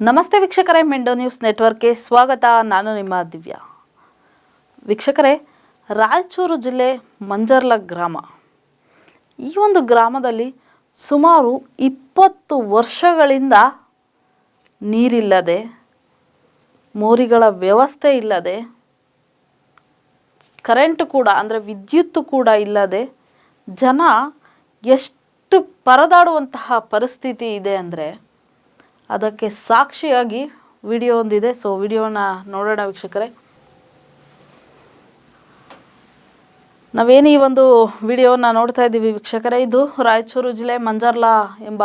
ನಮಸ್ತೆ ವೀಕ್ಷಕರೇ, ಮೆಂಡೋ ನ್ಯೂಸ್ ನೆಟ್ವರ್ಕ್ಗೆ ಸ್ವಾಗತ. ನಾನು ನಿಮ್ಮ ದಿವ್ಯಾ. ವೀಕ್ಷಕರೇ, ರಾಯಚೂರು ಜಿಲ್ಲೆ ಮಂಜರ್ಲ ಗ್ರಾಮ. ಈ ಒಂದು ಗ್ರಾಮದಲ್ಲಿ ಸುಮಾರು ಇಪ್ಪತ್ತು ವರ್ಷಗಳಿಂದ ನೀರಿಲ್ಲದೆ, ಮೋರಿಗಳ ವ್ಯವಸ್ಥೆ ಇಲ್ಲದೆ, ಕರೆಂಟ್ ಕೂಡ, ಅಂದರೆ ವಿದ್ಯುತ್ತು ಕೂಡ ಇಲ್ಲದೆ ಜನ ಎಷ್ಟು ಪರದಾಡುವಂತಹ ಪರಿಸ್ಥಿತಿ ಇದೆ ಅಂದರೆ ಅದಕ್ಕೆ ಸಾಕ್ಷಿಯಾಗಿ ವಿಡಿಯೋ ಒಂದಿದೆ. ಸೊ ವಿಡಿಯೋನ ನೋಡೋಣ ವೀಕ್ಷಕರೇ. ನಾವೇನು ಈ ಒಂದು ವಿಡಿಯೋನ ನೋಡ್ತಾ ಇದ್ದೀವಿ ವೀಕ್ಷಕರೇ? ಇದು ರಾಯಚೂರು ಜಿಲ್ಲೆ ಮಂಜರ್ಲಾ ಎಂಬ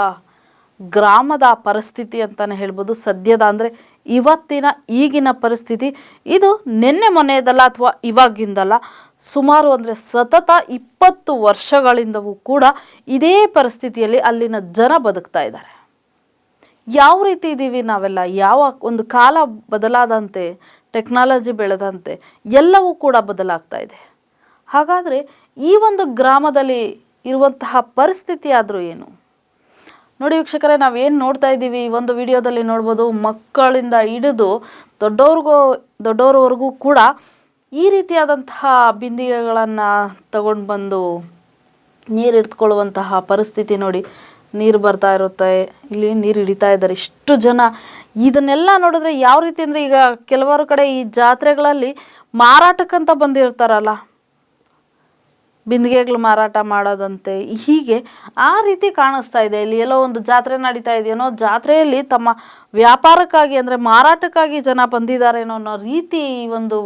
ಗ್ರಾಮದ ಪರಿಸ್ಥಿತಿ ಅಂತಲೇ ಹೇಳ್ಬೋದು. ಸದ್ಯದ ಅಂದರೆ ಇವತ್ತಿನ ಈಗಿನ ಪರಿಸ್ಥಿತಿ. ಇದು ನಿನ್ನೆ ಮೊನ್ನೆಯದಲ್ಲ ಅಥವಾ ಇವಾಗಿಂದಲ್ಲ, ಸುಮಾರು ಅಂದರೆ ಸತತ ಇಪ್ಪತ್ತು ವರ್ಷಗಳಿಂದವೂ ಕೂಡ ಇದೇ ಪರಿಸ್ಥಿತಿಯಲ್ಲಿ ಅಲ್ಲಿನ ಜನ ಬದುಕ್ತಾ ಇದ್ದಾರೆ. ಯಾವ ರೀತಿ ಇದ್ದೀವಿ ನಾವೆಲ್ಲ? ಯಾವ ಒಂದು ಕಾಲ ಬದಲಾದಂತೆ ಟೆಕ್ನಾಲಜಿ ಬೆಳೆದಂತೆ ಎಲ್ಲವೂ ಕೂಡ ಬದಲಾಗ್ತಾ ಇದೆ. ಹಾಗಾದರೆ ಈ ಒಂದು ಗ್ರಾಮದಲ್ಲಿ ಇರುವಂತಹ ಪರಿಸ್ಥಿತಿ ಆದರೂ ಏನು? ನೋಡಿ ವೀಕ್ಷಕರೇ, ನಾವೇನು ನೋಡ್ತಾ ಇದ್ದೀವಿ? ಈ ಒಂದು ವಿಡಿಯೋದಲ್ಲಿ ನೋಡ್ಬೋದು, ಮಕ್ಕಳಿಂದ ಹಿಡಿದು ದೊಡ್ಡವ್ರಿಗೂ ದೊಡ್ಡವ್ರವರೆಗೂ ಕೂಡ ಈ ರೀತಿಯಾದಂತಹ ಬಿಂದಿಗೆಗಳನ್ನು ತಗೊಂಡು ಬಂದು ನೀರು ಹಿಡ್ಕೊಳ್ಳುವಂತಹ ಪರಿಸ್ಥಿತಿ ನೋಡಿ ನೀರು ಬರ್ತಾ ಇರುತ್ತೆ, ಇಲ್ಲಿ ನೀರು ಹಿಡಿತಾ ಇದ್ದಾರೆ. ಇಷ್ಟು ಜನ ಇದನ್ನೆಲ್ಲ ನೋಡಿದ್ರೆ ಯಾವ ರೀತಿ ಅಂದರೆ ಈಗ ಕೆಲವರು ಕಡೆ ಈ ಜಾತ್ರೆಗಳಲ್ಲಿ ಮಾರಾಟಕ್ಕಂತ ಬಂದಿರ್ತಾರಲ್ಲ. ಬಿಂದಿಗೆಗಳು ಮಾರಾಟ ಮಾಡೋದಂತೆ, ಹೀಗೆ ಆ ರೀತಿ ಕಾಣಿಸ್ತಾ ಇದೆ. ಇಲ್ಲಿ ಎಲ್ಲೋ ಒಂದು ಜಾತ್ರೆ ನಡೀತಾ ಇದೆಯೇನೋ ಜಾತ್ರೆಯಲ್ಲಿ ತಮ್ಮ ವ್ಯಾಪಾರಕ್ಕಾಗಿ ಅಂದರೆ ಮಾರಾಟಕ್ಕಾಗಿ ಜನ ಬಂದಿದ್ದಾರೇನೋ ಅನ್ನೋ ರೀತಿ ಈ ಒಂದು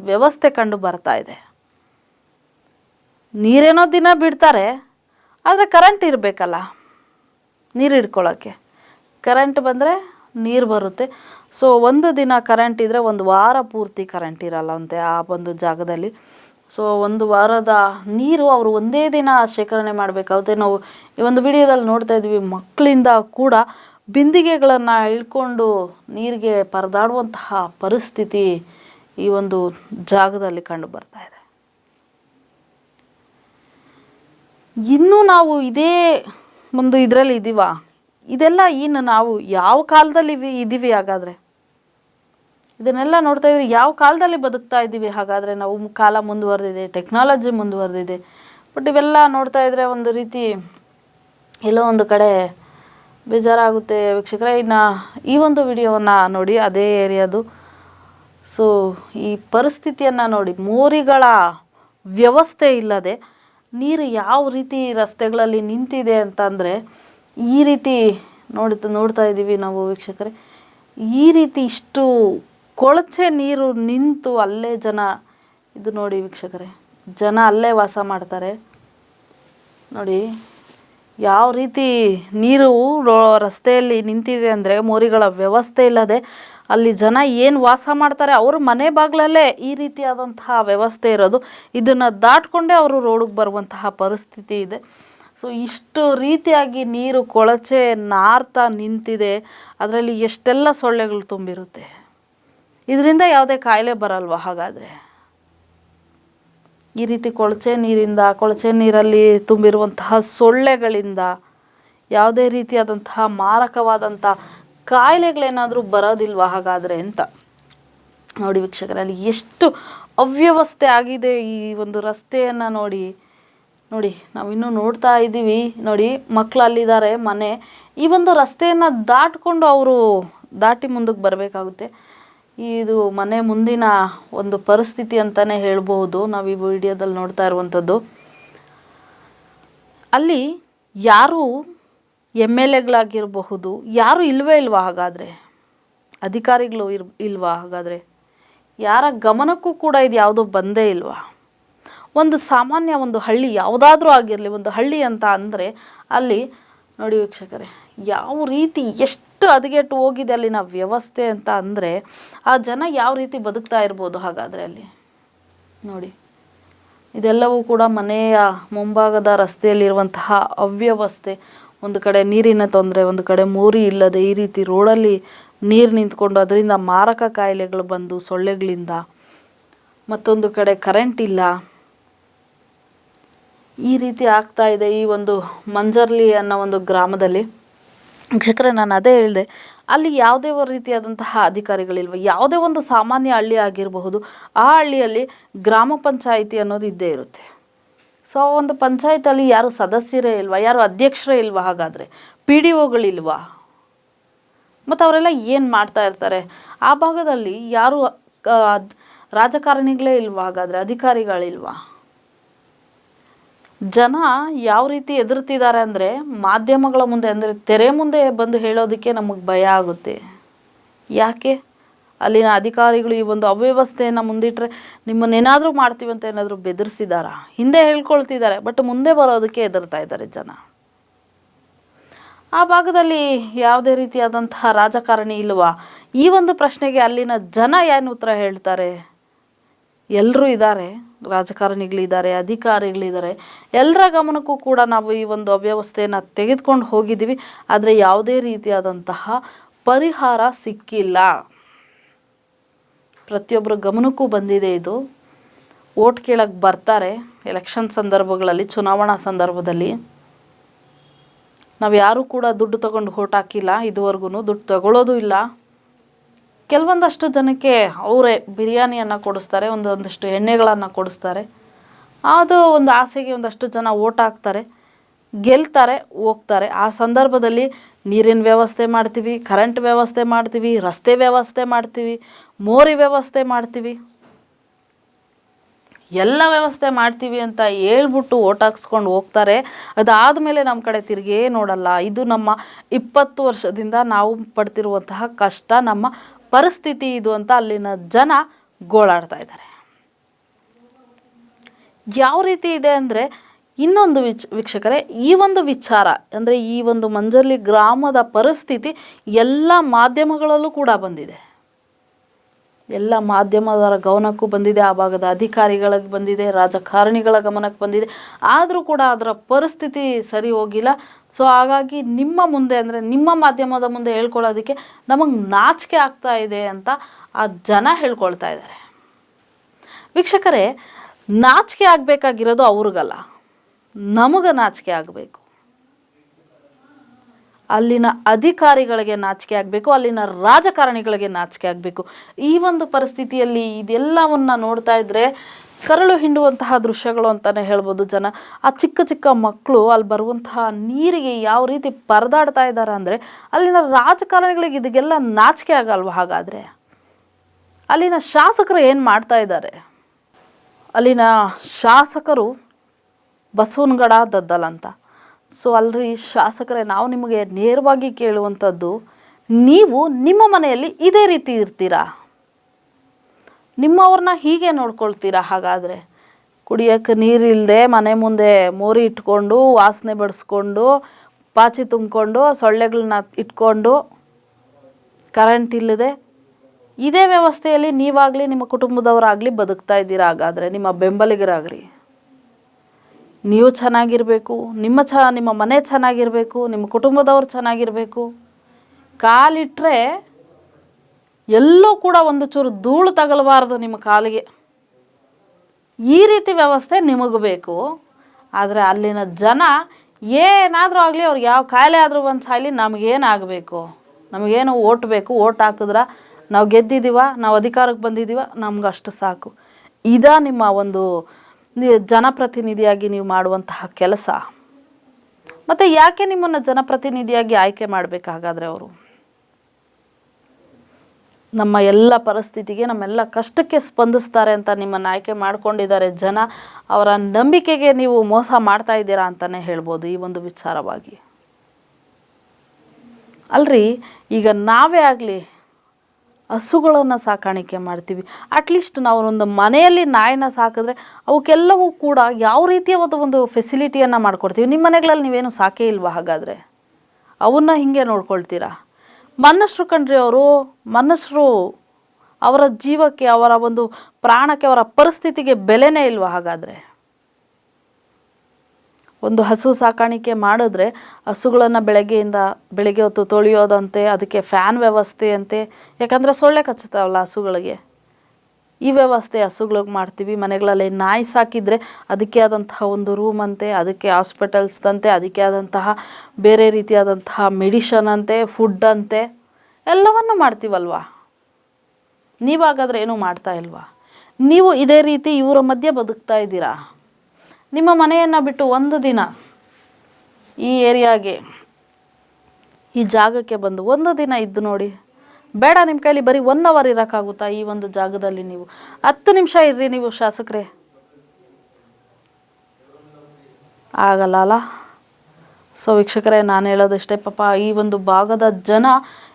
ವ್ಯವಸ್ಥೆ ಕಂಡು ಬರ್ತಾ ಇದೆ. ನೀರೇನೋ ದಿನ ಬಿಡ್ತಾರೆ, ಆದರೆ ಕರೆಂಟ್ ಇರಬೇಕಲ್ಲ. ನೀರು ಹಿಡ್ಕೊಳ್ಳೋಕ್ಕೆ. ಕರೆಂಟ್ ಬಂದರೆ ನೀರು ಬರುತ್ತೆ. ಸೊ ಒಂದು ದಿನ ಕರೆಂಟ್ ಇದ್ದರೆ ಒಂದು ವಾರ ಪೂರ್ತಿ ಕರೆಂಟ್ ಇರಲ್ಲ ಅಂತೆ ಆ ಒಂದು ಜಾಗದಲ್ಲಿ. ಸೊ ಒಂದು ವಾರದ ನೀರು ಅವರು ಒಂದೇ ದಿನ ಶೇಖರಣೆ ಮಾಡಬೇಕಾಗುತ್ತೆ. ನಾವು ಈ ಒಂದು ವಿಡಿಯೋದಲ್ಲಿ ನೋಡ್ತಾ ಇದ್ವಿ ಮಕ್ಕಳಿಂದ ಕೂಡ ಬಿಂದಿಗೆಗಳನ್ನು ಇಳ್ಕೊಂಡು ನೀರಿಗೆ ಪರದಾಡುವಂತಹ ಪರಿಸ್ಥಿತಿ ಈ ಒಂದು ಜಾಗದಲ್ಲಿ ಕಂಡು ಬರ್ತಾ ಇದೆ. ಇನ್ನೂ ನಾವು ಇದೇ ಒಂದು ಇದರಲ್ಲಿ ಇದೀವ? ಇದೆಲ್ಲ ಇನ್ನು ನಾವು ಯಾವ ಕಾಲದಲ್ಲಿ ಇದ್ದೀವಿ ಹಾಗಾದರೆ? ಇದನ್ನೆಲ್ಲ ನೋಡ್ತಾ ಇದ್ರೆ ಯಾವ ಕಾಲದಲ್ಲಿ ಬದುಕ್ತಾ ಇದ್ದೀವಿ ಹಾಗಾದರೆ? ನಾವು ಕಾಲ ಮುಂದುವರೆದಿದೆ, ಟೆಕ್ನಾಲಜಿ ಮುಂದುವರೆದಿದೆ. ಬಟ್ ಇವೆಲ್ಲ ನೋಡ್ತಾ ಇದ್ರೆ ಒಂದು ರೀತಿ ಎಲ್ಲೋ ಒಂದು ಕಡೆ ಬೇಜಾರಾಗುತ್ತೆ. ವೀಕ್ಷಕರೇ, ಇನ್ನು ಈ ಒಂದು ವಿಡಿಯೋವನ್ನು ನೋಡಿ, ಅದೇ ಏರಿಯಾದು. ಸೊ ಈ ಪರಿಸ್ಥಿತಿಯನ್ನು ನೋಡಿ, ಮೋರಿಗಳ ವ್ಯವಸ್ಥೆ ಇಲ್ಲದೆ ನೀರು ಯಾವ ರೀತಿ ರಸ್ತೆಗಳಲ್ಲಿ ನಿಂತಿದೆ ಅಂತಂದರೆ ಈ ರೀತಿ ನೋಡಿ ನೋಡ್ತಾ ಇದ್ದೀವಿ ನಾವು ವೀಕ್ಷಕರೇ. ಈ ರೀತಿ ಇಷ್ಟು ಕೊಳಚೆ ನೀರು ನಿಂತು ಅಲ್ಲೇ ಜನ, ಇದು ನೋಡಿ ವೀಕ್ಷಕರೇ, ಜನ ಅಲ್ಲೇ ವಾಸ ಮಾಡ್ತಾರೆ. ನೋಡಿ, ಯಾವ ರೀತಿ ನೀರು ರಸ್ತೆಯಲ್ಲಿ ನಿಂತಿದೆ ಅಂದರೆ ಮೋರಿಗಳ ವ್ಯವಸ್ಥೆ ಇಲ್ಲದೆ ಅಲ್ಲಿ ಜನ ಏನು ವಾಸ ಮಾಡ್ತಾರೆ ಅವರು ಮನೆ ಬಾಗಿಲಲ್ಲೇ ಈ ರೀತಿಯಾದಂತಹ ವ್ಯವಸ್ಥೆ ಇರೋದು. ಇದನ್ನು ದಾಟ್ಕೊಂಡೇ ಅವರು ರೋಡಿಗೆ ಬರುವಂತಹ ಪರಿಸ್ಥಿತಿ ಇದೆ. ಸೊ ಇಷ್ಟು ರೀತಿಯಾಗಿ ನೀರು ಕೊಳಚೆ ನಾರ್ತಾ ನಿಂತಿದೆ. ಅದರಲ್ಲಿ ಎಷ್ಟೆಲ್ಲ ಸೊಳ್ಳೆಗಳು ತುಂಬಿರುತ್ತೆ? ಇದರಿಂದ ಯಾವುದೇ ಕಾಯಿಲೆ ಬರಲ್ವ ಹಾಗಾದರೆ? ಈ ರೀತಿ ಕೊಳಚೆ ನೀರಿಂದ, ಕೊಳಚೆ ನೀರಲ್ಲಿ ತುಂಬಿರುವಂತಹ ಸೊಳ್ಳೆಗಳಿಂದ ಯಾವುದೇ ರೀತಿಯಾದಂತಹ ಮಾರಕವಾದಂಥ ಕಾಯಿಲೆಗಳೇನಾದರೂ ಬರೋದಿಲ್ವಾ ಹಾಗಾದರೆ ಅಂತ. ನೋಡಿ ವೀಕ್ಷಕರಲ್ಲಿ ಎಷ್ಟು ಅವ್ಯವಸ್ಥೆ ಆಗಿದೆ ಈ ಒಂದು ರಸ್ತೆಯನ್ನು ನೋಡಿ ನೋಡಿ ನಾವಿನ್ನೂ ನೋಡ್ತಾ ಇದ್ದೀವಿ. ನೋಡಿ ಮಕ್ಕಳು ಅಲ್ಲಿದ್ದಾರೆ, ಮನೆ. ಈ ಒಂದು ರಸ್ತೆಯನ್ನು ದಾಟ್ಕೊಂಡು ಅವರು ದಾಟಿ ಮುಂದಕ್ಕೆ ಬರಬೇಕಾಗುತ್ತೆ. ಇದು ಮನೆ ಮುಂದಿನ ಒಂದು ಪರಿಸ್ಥಿತಿ ಅಂತಲೇ ಹೇಳ್ಬೋದು ನಾವು ಈ ವಿಡಿಯೋದಲ್ಲಿ ನೋಡ್ತಾ ಇರುವಂಥದ್ದು. ಅಲ್ಲಿ ಯಾರು ಎಂ ಎಲ್ ಎಗಳಾಗಿರಬಹುದು, ಯಾರು ಇಲ್ವೇ ಇಲ್ವಾ ಹಾಗಾದರೆ? ಅಧಿಕಾರಿಗಳು ಇರ್, ಇಲ್ವಾ ಹಾಗಾದರೆ? ಯಾರ ಗಮನಕ್ಕೂ ಕೂಡ ಇದು ಯಾವುದೋ ಬಂದೇ ಇಲ್ವಾ? ಒಂದು ಸಾಮಾನ್ಯ ಒಂದು ಹಳ್ಳಿ ಯಾವುದಾದ್ರೂ ಆಗಿರಲಿ, ಒಂದು ಹಳ್ಳಿ ಅಂತ ಅಂದರೆ ಅಲ್ಲಿ, ನೋಡಿ ವೀಕ್ಷಕರೇ, ಯಾವ ರೀತಿ ಎಷ್ಟು ಹದಗೆಟ್ಟು ಹೋಗಿದೆ ಅಲ್ಲಿನ ವ್ಯವಸ್ಥೆ ಅಂತ ಅಂದರೆ, ಆ ಜನ ಯಾವ ರೀತಿ ಬದುಕ್ತಾ ಇರ್ಬೋದು ಹಾಗಾದರೆ ಅಲ್ಲಿ? ನೋಡಿ, ಇದೆಲ್ಲವೂ ಕೂಡ ಮನೆಯ ಮುಂಭಾಗದ ರಸ್ತೆಯಲ್ಲಿರುವಂತಹ ಅವ್ಯವಸ್ಥೆ ಒಂದು ಕಡೆ ನೀರಿನ ತೊಂದರೆ, ಒಂದು ಕಡೆ ಮೋರಿ ಇಲ್ಲದೆ ಈ ರೀತಿ ರೋಡಲ್ಲಿ ನೀರು ನಿಂತ್ಕೊಂಡು ಅದರಿಂದ ಮಾರಕ ಕಾಯಿಲೆಗಳು ಬಂದು ಸೊಳ್ಳೆಗಳಿಂದ. ಮತ್ತೊಂದು ಕಡೆ ಕರೆಂಟ್ ಇಲ್ಲ. ಈ ರೀತಿ ಆಗ್ತಾ ಇದೆ ಈ ಒಂದು ಮಂಜರ್ಲಿ ಅನ್ನೋ ಒಂದು ಗ್ರಾಮದಲ್ಲಿ. ವೀಕ್ಷಕರೇ ನಾನು ಅದೇ ಹೇಳಿದೆ, ಅಲ್ಲಿ ಯಾವುದೇ ರೀತಿಯಾದಂತಹ ಅಧಿಕಾರಿಗಳಿಲ್ವ, ಯಾವುದೇ ಒಂದು ಸಾಮಾನ್ಯ ಹಳ್ಳಿ ಆಗಿರಬಹುದು, ಆ ಹಳ್ಳಿಯಲ್ಲಿ ಗ್ರಾಮ ಪಂಚಾಯಿತಿ ಅನ್ನೋದು ಇದ್ದೇ ಇರುತ್ತೆ. ಸೊ ಒಂದು ಪಂಚಾಯತಲ್ಲಿ ಯಾರು ಸದಸ್ಯರೇ ಇಲ್ವಾ, ಯಾರು ಅಧ್ಯಕ್ಷರೇ ಇಲ್ವಾ ಹಾಗಾದರೆ? ಪಿ ಡಿ ಒಗಳಿಲ್ವಾ? ಮತ್ತು ಅವರೆಲ್ಲ ಏನು ಮಾಡ್ತಾ ಇರ್ತಾರೆ? ಆ ಭಾಗದಲ್ಲಿ ಯಾರು ರಾಜಕಾರಣಿಗಳೇ ಇಲ್ವಾ ಹಾಗಾದರೆ? ಅಧಿಕಾರಿಗಳಿಲ್ವಾ? ಜನ ಯಾವ ರೀತಿ ಎದುರ್ತಿದ್ದಾರೆ ಅಂದರೆ ಮಾಧ್ಯಮಗಳ ಮುಂದೆ, ಅಂದರೆ ತೆರೆ ಮುಂದೆ ಬಂದು ಹೇಳೋದಕ್ಕೆ ನಮಗೆ ಭಯ ಆಗುತ್ತೆ. ಯಾಕೆ? ಅಲ್ಲಿನ ಅಧಿಕಾರಿಗಳು ಈ ಒಂದು ಅವ್ಯವಸ್ಥೆಯನ್ನು ಮುಂದಿಟ್ಟರೆ ನಿಮ್ಮನ್ನೇನಾದರೂ ಮಾಡ್ತೀವಿ ಅಂತ ಏನಾದರೂ ಬೆದರಿಸಿದಾರಾ? ಹಿಂದೆ ಹೇಳ್ಕೊಳ್ತಿದ್ದಾರೆ ಬಟ್ ಮುಂದೆ ಬರೋದಕ್ಕೆ ಹೆದರ್ತಾ ಇದ್ದಾರೆ ಜನ. ಆ ಭಾಗದಲ್ಲಿ ಯಾವುದೇ ರೀತಿಯಾದಂತಹ ರಾಜಕಾರಣಿ ಇಲ್ವಾ? ಈ ಒಂದು ಪ್ರಶ್ನೆಗೆ ಅಲ್ಲಿನ ಜನ ಏನು ಉತ್ತರ ಹೇಳ್ತಾರೆ? ಎಲ್ಲರೂ ಇದ್ದಾರೆ, ರಾಜಕಾರಣಿಗಳಿದ್ದಾರೆ, ಅಧಿಕಾರಿಗಳಿದ್ದಾರೆ. ಎಲ್ಲರ ಗಮನಕ್ಕೂ ಕೂಡ ನಾವು ಈ ಒಂದು ಅವ್ಯವಸ್ಥೆಯನ್ನು ತೆಗೆದುಕೊಂಡು ಹೋಗಿದ್ದೀವಿ. ಆದರೆ ಯಾವುದೇ ರೀತಿಯಾದಂತಹ ಪರಿಹಾರ ಸಿಕ್ಕಿಲ್ಲ. ಪ್ರತಿಯೊಬ್ಬರ ಗಮನಕ್ಕೂ ಬಂದಿದೆ ಇದು. ಓಟ್ ಕೇಳಕ್ಕೆ ಬರ್ತಾರೆ ಎಲೆಕ್ಷನ್ ಸಂದರ್ಭಗಳಲ್ಲಿ, ಚುನಾವಣಾ ಸಂದರ್ಭದಲ್ಲಿ. ನಾವು ಯಾರೂ ಕೂಡ ದುಡ್ಡು ತಗೊಂಡು ಓಟ್ ಹಾಕಿಲ್ಲ ಇದುವರೆಗೂ ದುಡ್ಡು ತಗೊಳ್ಳೋದು ಇಲ್ಲ. ಕೆಲವೊಂದಷ್ಟು ಜನಕ್ಕೆ ಅವರೇ ಬಿರಿಯಾನಿಯನ್ನು ಕೊಡಿಸ್ತಾರೆ, ಒಂದೊಂದಷ್ಟು ಎಣ್ಣೆಗಳನ್ನು ಕೊಡಿಸ್ತಾರೆ. ಅದು ಒಂದು ಆಸೆಗೆ ಒಂದಷ್ಟು ಜನ ಓಟ್ ಹಾಕ್ತಾರೆ. ಗೆಲ್ತಾರೆ, ಹೋಗ್ತಾರೆ. ಆ ಸಂದರ್ಭದಲ್ಲಿ ನೀರಿನ ವ್ಯವಸ್ಥೆ ಮಾಡ್ತೀವಿ ಕರೆಂಟ್ ವ್ಯವಸ್ಥೆ ಮಾಡ್ತೀವಿ, ರಸ್ತೆ ವ್ಯವಸ್ಥೆ ಮಾಡ್ತೀವಿ, ಮೋರಿ ವ್ಯವಸ್ಥೆ ಮಾಡ್ತೀವಿ. ಎಲ್ಲ ವ್ಯವಸ್ಥೆ ಮಾಡ್ತೀವಿ ಅಂತ ಹೇಳ್ಬಿಟ್ಟು ಓಟ್ ಹಾಕ್ಸ್ಕೊಂಡು ಹೋಗ್ತಾರೆ. ಅದಾದಮೇಲೆ ನಮ್ಮ ಕಡೆ ತಿರುಗೇ ನೋಡಲ್ಲ. ಇದು ನಮ್ಮ ಇಪ್ಪತ್ತು ವರ್ಷದಿಂದ ನಾವು ಪಡ್ತಿರುವಂತಹ ಕಷ್ಟ, ನಮ್ಮ ಪರಿಸ್ಥಿತಿ ಇದು ಅಂತ ಅಲ್ಲಿನ ಜನ ಗೋಳಾಡ್ತಾ ಇದ್ದಾರೆ. ಯಾವ ರೀತಿ ಇದೆ ಅಂದರೆ ಇನ್ನೊಂದು ವಿಚ್, ವೀಕ್ಷಕರೇ, ಈ ಒಂದು ವಿಚಾರ, ಅಂದರೆ ಈ ಒಂದು ಮಂಜರ್ಲಿ ಗ್ರಾಮದ ಪರಿಸ್ಥಿತಿ ಎಲ್ಲ ಮಾಧ್ಯಮಗಳಲ್ಲೂ ಕೂಡ ಬಂದಿದೆ. ಎಲ್ಲ ಮಾಧ್ಯಮದವರ ಗಮನಕ್ಕೂ ಬಂದಿದೆ, ಆ ಭಾಗದ ಅಧಿಕಾರಿಗಳಿಗೆ ಬಂದಿದೆ, ರಾಜಕಾರಣಿಗಳ ಗಮನಕ್ಕೆ ಬಂದಿದೆ. ಆದರೂ ಕೂಡ ಅದರ ಪರಿಸ್ಥಿತಿ ಸರಿ ಹೋಗಿಲ್ಲ. ಸೊ ಹಾಗಾಗಿ ನಿಮ್ಮ ಮುಂದೆ, ಅಂದರೆ ನಿಮ್ಮ ಮಾಧ್ಯಮದ ಮುಂದೆ ಹೇಳ್ಕೊಳ್ಳೋದಕ್ಕೆ ನಮಗೆ ನಾಚಿಕೆ ಆಗ್ತಾ ಇದೆ ಅಂತ ಆ ಜನ ಹೇಳ್ಕೊಳ್ತಾ ಇದ್ದಾರೆ. ವೀಕ್ಷಕರೇ, ನಾಚಿಕೆ ಆಗಬೇಕಾಗಿರೋದು ಅವ್ರಿಗಲ್ಲ. ನಮಗೆ ನಾಚಿಕೆ ಆಗಬೇಕು. ಅಲ್ಲಿನ ಅಧಿಕಾರಿಗಳಿಗೆ ನಾಚಿಕೆ ಆಗಬೇಕು, ಅಲ್ಲಿನ ರಾಜಕಾರಣಿಗಳಿಗೆ ನಾಚಿಕೆ ಆಗಬೇಕು. ಈ ಒಂದು ಪರಿಸ್ಥಿತಿಯಲ್ಲಿ ಇದೆಲ್ಲವನ್ನ ನೋಡ್ತಾ ಇದ್ರೆ ಕರಳು ಹಿಂಡುವಂತಹ ದೃಶ್ಯಗಳು ಅಂತಲೇ ಹೇಳ್ಬೋದು ಜನ. ಆ ಚಿಕ್ಕ ಚಿಕ್ಕ ಮಕ್ಕಳು ಅಲ್ಲಿ ಬರುವಂತಹ ನೀರಿಗೆ ಯಾವ ರೀತಿ ಪರದಾಡ್ತಾ ಇದ್ದಾರೆ ಅಂದರೆ ಅಲ್ಲಿನ ರಾಜಕಾರಣಿಗಳಿಗೆ ಇದಕ್ಕೆಲ್ಲ ನಾಚಿಕೆ ಆಗಲ್ವ ಹಾಗಾದರೆ? ಅಲ್ಲಿನ ಶಾಸಕರು ಏನು ಮಾಡ್ತಾ ಇದ್ದಾರೆ ಅಲ್ಲಿನ ಶಾಸಕರು ಬಸವನಗಡ ದದ್ದಲ್ ಅಂತ ಸೊ ಅಲ್ರಿ ಶಾಸಕರೇ, ನಾವು ನಿಮಗೆ ನೇರವಾಗಿ ಕೇಳುವಂಥದ್ದು, ನೀವು ನಿಮ್ಮ ಮನೆಯಲ್ಲಿ ಇದೇ ರೀತಿ ಇರ್ತೀರಾ? ನಿಮ್ಮವ್ರನ್ನ ಹೀಗೆ ನೋಡ್ಕೊಳ್ತೀರಾ ಹಾಗಾದರೆ? ಕುಡಿಯೋಕ್ಕೆ ನೀರಿಲ್ಲದೆ ಮನೆ ಮುಂದೆ ಮೋರಿ ಇಟ್ಕೊಂಡು, ವಾಸನೆ ಬಡಿಸ್ಕೊಂಡು, ಪಾಚಿ ತುಂಬಿಕೊಂಡು ಸೊಳ್ಳೆಗಳನ್ನ ಇಟ್ಕೊಂಡು ಕರೆಂಟ್ ಇಲ್ಲದೆ, ಇದೇ ವ್ಯವಸ್ಥೆಯಲ್ಲಿ ನೀವಾಗಲಿ ನಿಮ್ಮ ಕುಟುಂಬದವರಾಗಲಿ ಬದುಕ್ತಾ ಇದ್ದೀರಾ ಹಾಗಾದರೆ, ನಿಮ್ಮ ಬೆಂಬಲಿಗರಾಗಲಿ? ನೀವು ಚೆನ್ನಾಗಿರಬೇಕು, ನಿಮ್ಮ ಚ ನಿಮ್ಮ ಮನೆ ಚೆನ್ನಾಗಿರಬೇಕು, ನಿಮ್ಮ ಕುಟುಂಬದವ್ರು ಚೆನ್ನಾಗಿರಬೇಕು. ಕಾಲಿಟ್ಟರೆ ಎಲ್ಲೂ ಕೂಡ ಒಂದು ಚೂರು ಧೂಳು ತಗಲಬಾರ್ದು ನಿಮ್ಮ ಕಾಲಿಗೆ. ಈ ರೀತಿ ವ್ಯವಸ್ಥೆ ನಿಮಗೆ ಬೇಕು. ಆದರೆ ಅಲ್ಲಿನ ಜನ ಏನಾದರೂ ಆಗಲಿ ಅವ್ರಿಗೆ ಯಾವ ಕಾಯಿಲೆ ಆದರೂ ಒಂದು ಸಾಯಲಿ ನಮಗೇನಾಗಬೇಕು ನಮಗೇನು ಓಟ್ ಬೇಕು, ಓಟ್ ಹಾಕಿದ್ರೆ ನಾವು ಗೆದ್ದಿದ್ದೀವ ನಾವು ಅಧಿಕಾರಕ್ಕೆ ಬಂದಿದ್ದೀವ ನಮ್ಗೆ ಅಷ್ಟು ಸಾಕು. ಇದ ನಿಮ್ಮ ಒಂದು ಜನಪ್ರತಿನಿಧಿಯಾಗಿ ನೀವು ಮಾಡುವಂತಹ ಕೆಲಸ. ಮತ್ತು ಯಾಕೆ ನಿಮ್ಮನ್ನು ಜನಪ್ರತಿನಿಧಿಯಾಗಿ ಆಯ್ಕೆ ಮಾಡಬೇಕಾಗಾದ್ರೆ ಅವರು? ನಮ್ಮ ಎಲ್ಲ ಪರಿಸ್ಥಿತಿಗೆ, ನಮ್ಮೆಲ್ಲ ಕಷ್ಟಕ್ಕೆ ಸ್ಪಂದಿಸ್ತಾರೆ ಅಂತ ನಿಮ್ಮನ್ನು ಆಯ್ಕೆ ಮಾಡ್ಕೊಂಡಿದ್ದಾರೆ ಜನ. ಅವರ ನಂಬಿಕೆಗೆ ನೀವು ಮೋಸ ಮಾಡ್ತಾ ಇದ್ದೀರಾ ಅಂತಲೇ ಹೇಳ್ಬೋದು ಈ ಒಂದು ವಿಚಾರವಾಗಿ. ಅಲ್ರಿ, ಈಗ ನಾವೇ ಆಗಲಿ ಹಸುಗಳನ್ನು ಸಾಕಾಣಿಕೆ ಮಾಡ್ತೀವಿ. ಅಟ್ಲೀಸ್ಟ್ ನಾವು ಒಂದು ಮನೆಯಲ್ಲಿ ನಾಯಿನ ಸಾಕಿದ್ರೆ ಅವಕ್ಕೆಲ್ಲವೂ ಕೂಡ ಯಾವ ರೀತಿಯ ಒಂದು ಒಂದು ಫೆಸಿಲಿಟಿಯನ್ನು ಮಾಡ್ಕೊಡ್ತೀವಿ. ನಿಮ್ಮ ಮನೆಗಳಲ್ಲಿ ನೀವೇನು ಸಾಕೇ ಇಲ್ವಾ ಹಾಗಾದರೆ? ಅವನ್ನ ಹೀಗೆ ನೋಡ್ಕೊಳ್ತೀರಾ? ಮನಸ್ಸರು ಕಣ್ರಿ ಅವರು ಮನಸ್ಸರು ಅವರ ಜೀವಕ್ಕೆ ಅವರ ಒಂದು ಪ್ರಾಣಕ್ಕೆ ಅವರ ಪರಿಸ್ಥಿತಿಗೆ ಬೆಲೆನೇ ಇಲ್ವಾ ಹಾಗಾದರೆ? ಒಂದು ಹಸು ಸಾಕಾಣಿಕೆ ಮಾಡಿದ್ರೆ ಹಸುಗಳನ್ನು ಬೆಳಗ್ಗೆಯಿಂದ ಬೆಳಗ್ಗೆ ಹೊತ್ತು ತೊಳೆಯೋದಂತೆ, ಅದಕ್ಕೆ ಫ್ಯಾನ್ ವ್ಯವಸ್ಥೆ ಅಂತೆ. ಯಾಕಂದರೆ ಸೊಳ್ಳೆ ಕಚ್ಚುತ್ತಾವಲ್ಲ ಹಸುಗಳಿಗೆ. ಈ ವ್ಯವಸ್ಥೆ ಹಸುಗಳಿಗೆ ಮಾಡ್ತೀವಿ. ಮನೆಗಳಲ್ಲಿ ನಾಯಿ ಸಾಕಿದರೆ ಅದಕ್ಕೆ ಆದಂತಹ ಒಂದು ರೂಮ್ ಅಂತೆ, ಅದಕ್ಕೆ ಹಾಸ್ಪಿಟಲ್ಸ್ದಂತೆ ಅದಕ್ಕೆ ಆದಂತಹ ಬೇರೆ ರೀತಿಯಾದಂತಹ ಮೆಡಿಷನ್ ಅಂತೆ, ಫುಡ್ ಅಂತೆ, ಎಲ್ಲವನ್ನು ಮಾಡ್ತೀವಲ್ವಾ? ನೀವಾಗಾದರೆ ಏನೂ ಮಾಡ್ತಾ ಇಲ್ವಾ? ನೀವು ಇದೇ ರೀತಿ ಇವರ ಮಧ್ಯೆ ಬದುಕ್ತಾ ಇದ್ದೀರಾ? ನಿಮ್ಮ ಮನೆಯನ್ನು ಬಿಟ್ಟು ಒಂದು ದಿನ ಈ ಏರಿಯಾಗೆ, ಈ ಜಾಗಕ್ಕೆ ಬಂದು ಒಂದು ದಿನ ಇದ್ದು ನೋಡಿ. ಬೇಡ ನಿಮ್ಮ ಕೈಲಿ ಬರೀ ಒನ್ ಅವರ್ ಇರೋಕ್ಕಾಗುತ್ತಾ ಈ ಒಂದು ಜಾಗದಲ್ಲಿ ನೀವು? ಹತ್ತು ನಿಮಿಷ ಇರ್ರಿ ನೀವು ಶಾಸಕರೇ. ಆಗಲ್ಲ ಅಲ್ಲ? ಸೊ ವೀಕ್ಷಕರೇ, ನಾನು ಹೇಳೋದಷ್ಟೇ ಪಾಪ, ಈ ಒಂದು ಭಾಗದ ಜನ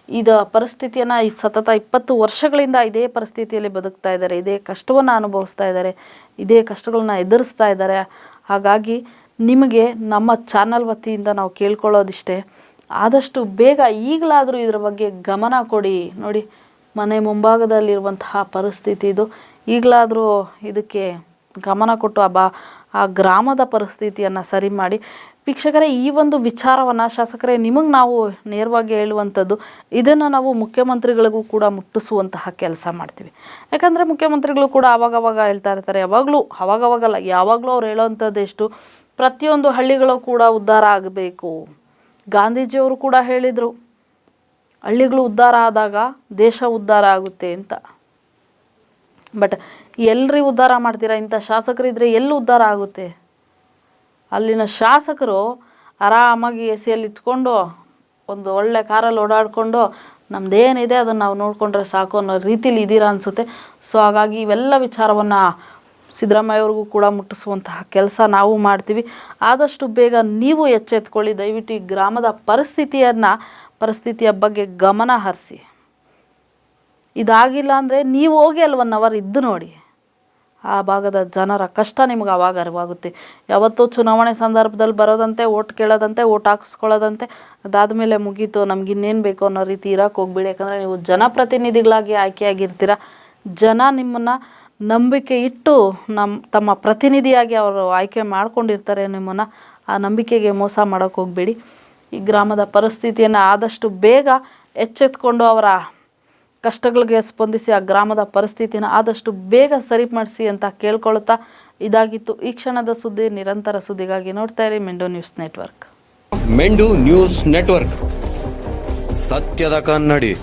ಇದ ಪರಿಸ್ಥಿತಿಯನ್ನು ಸತತ ಇಪ್ಪತ್ತು ವರ್ಷಗಳಿಂದ ಇದೇ ಪರಿಸ್ಥಿತಿಯಲ್ಲಿ ಬದುಕ್ತಾ ಇದ್ದಾರೆ. ಇದೇ ಕಷ್ಟವನ್ನು ಅನುಭವಿಸ್ತಾ ಇದ್ದಾರೆ. ಇದೇ ಕಷ್ಟಗಳನ್ನ ಎದುರಿಸ್ತಾ ಇದ್ದಾರೆ. ಹಾಗಾಗಿ ನಿಮಗೆ ನಮ್ಮ ಚಾನಲ್ ವತಿಯಿಂದ ನಾವು ಕೇಳ್ಕೊಳ್ಳೋದಿಷ್ಟೇ. ಆದಷ್ಟು ಬೇಗ ಈಗಲಾದರೂ ಇದರ ಬಗ್ಗೆ ಗಮನ ಕೊಡಿ. ನೋಡಿ, ಮನೆ ಮುಂಭಾಗದಲ್ಲಿರುವಂತಹ ಪರಿಸ್ಥಿತಿ ಇದು. ಈಗಲಾದರೂ ಇದಕ್ಕೆ ಗಮನ ಕೊಟ್ಟು ಆ ಆ ಗ್ರಾಮದ ಪರಿಸ್ಥಿತಿಯನ್ನು ಸರಿ ಮಾಡಿ. ವೀಕ್ಷಕರೇ, ಈ ಒಂದು ವಿಚಾರವನ್ನು ಶಾಸಕರೇ, ನಿಮಗೆ ನಾವು ನೇರವಾಗಿ ಹೇಳುವಂಥದ್ದು, ಇದನ್ನು ನಾವು ಮುಖ್ಯಮಂತ್ರಿಗಳಿಗೂ ಕೂಡ ಮುಟ್ಟಿಸುವಂತಹ ಕೆಲಸ ಮಾಡ್ತೀವಿ. ಯಾಕಂದರೆ ಮುಖ್ಯಮಂತ್ರಿಗಳು ಕೂಡ ಆವಾಗವಾಗ ಹೇಳ್ತಾ ಇರ್ತಾರೆ, ಯಾವಾಗಲೂ, ಅವಾಗವಾಗಲ್ಲ, ಯಾವಾಗಲೂ ಅವ್ರು ಹೇಳೋವಂಥದ್ದು ಎಷ್ಟು? ಪ್ರತಿಯೊಂದು ಹಳ್ಳಿಗಳು ಕೂಡ ಉದ್ಧಾರ ಆಗಬೇಕು. ಗಾಂಧೀಜಿಯವರು ಕೂಡ ಹೇಳಿದರು, ಹಳ್ಳಿಗಳು ಉದ್ಧಾರ ಆದಾಗ ದೇಶ ಉದ್ಧಾರ ಆಗುತ್ತೆ ಅಂತ. ಬಟ್ ಎಲ್ರಿ ಉದ್ಧಾರ ಮಾಡ್ತೀರಾ? ಇಂಥ ಶಾಸಕರಿದ್ದರೆ ಎಲ್ಲಿ ಉದ್ಧಾರ ಆಗುತ್ತೆ? ಅಲ್ಲಿನ ಶಾಸಕರು ಆರಾಮಾಗಿ ಎ ಸಿಯಲ್ಲಿ ಒಂದು ಒಳ್ಳೆ ಕಾರಲ್ಲಿ ಓಡಾಡಿಕೊಂಡು ನಮ್ಮದೇನಿದೆ ಅದನ್ನು ನಾವು ನೋಡಿಕೊಂಡ್ರೆ ಸಾಕು ಅನ್ನೋ ರೀತಿಲಿ ಇದ್ದೀರಾ ಅನಿಸುತ್ತೆ. ಸೊ ಹಾಗಾಗಿ ಇವೆಲ್ಲ ವಿಚಾರವನ್ನು ಸಿದ್ದರಾಮಯ್ಯವ್ರಿಗೂ ಕೂಡ ಮುಟ್ಟಿಸುವಂತಹ ಕೆಲಸ ನಾವು ಮಾಡ್ತೀವಿ. ಆದಷ್ಟು ಬೇಗ ನೀವು ಎಚ್ಚೆತ್ಕೊಳ್ಳಿ. ದಯವಿಟ್ಟು ಈ ಗ್ರಾಮದ ಪರಿಸ್ಥಿತಿಯನ್ನು, ಪರಿಸ್ಥಿತಿಯ ಬಗ್ಗೆ ಗಮನ ಹರಿಸಿ. ಇದಾಗಿಲ್ಲ ಅಂದರೆ ನೀವು ಹೋಗಿ ಅಲ್ಲಿ ಒನ್ ಅವರ್ ಇದ್ದು ನೋಡಿ. ಆ ಭಾಗದ ಜನರ ಕಷ್ಟ ನಿಮ್ಗೆ ಅವಾಗ ಅರಿವಾಗುತ್ತೆ. ಯಾವತ್ತೂ ಚುನಾವಣೆ ಸಂದರ್ಭದಲ್ಲಿ ಬರೋದಂತೆ ಓಟ್ ಕೇಳೋದಂತೆ ಓಟ್ ಹಾಕಿಸ್ಕೊಳ್ಳೋದಂತೆ, ಅದಾದಮೇಲೆ ಮುಗೀತು, ನಮ್ಗೆ ಇನ್ನೇನು ಬೇಕು ಅನ್ನೋ ರೀತಿ ಇರೋಕೆ ಹೋಗ್ಬೇಡಿ. ಯಾಕಂದರೆ ನೀವು ಜನಪ್ರತಿನಿಧಿಗಳಾಗಿ ಆಯ್ಕೆಯಾಗಿರ್ತೀರ. ಜನ ನಿಮ್ಮನ್ನು ನಂಬಿಕೆ ಇಟ್ಟು ನಮ್ಮ ತಮ್ಮ ಪ್ರತಿನಿಧಿಯಾಗಿ ಅವರು ಆಯ್ಕೆ ಮಾಡ್ಕೊಂಡಿರ್ತಾರೆ ನಿಮ್ಮನ್ನು, ಆ ನಂಬಿಕೆಗೆ ಮೋಸ ಮಾಡೋಕ್ಕೆ ಹೋಗಬೇಡಿ. ಈ ಗ್ರಾಮದ ಪರಿಸ್ಥಿತಿಯನ್ನು ಆದಷ್ಟು ಬೇಗ ಎಚ್ಚೆತ್ಕೊಂಡು ಅವರ ಕಷ್ಟಗಳಿಗೆ ಸ್ಪಂದಿಸಿ ಆ ಗ್ರಾಮದ ಪರಿಸ್ಥಿತಿನ ಆದಷ್ಟು ಬೇಗ ಸರಿಪಡಿಸಿ ಅಂತ ಕೇಳ್ಕೊಳ್ತಾ ಇದಾಗಿತ್ತು. ಈ ಕ್ಷಣದ ಸುದ್ದಿ ನಿರಂತರ ಸುದ್ದಿಗಾಗಿ ನೋಡ್ತಾ ಇರಿ ಮೆಂಡೋ ನ್ಯೂಸ್ ನೆಟ್ವರ್ಕ್. ಮೆಂಡು ನ್ಯೂಸ್ ನೆಟ್ವರ್ಕ್. ಸತ್ಯದ ಕನ್ನಡಿ.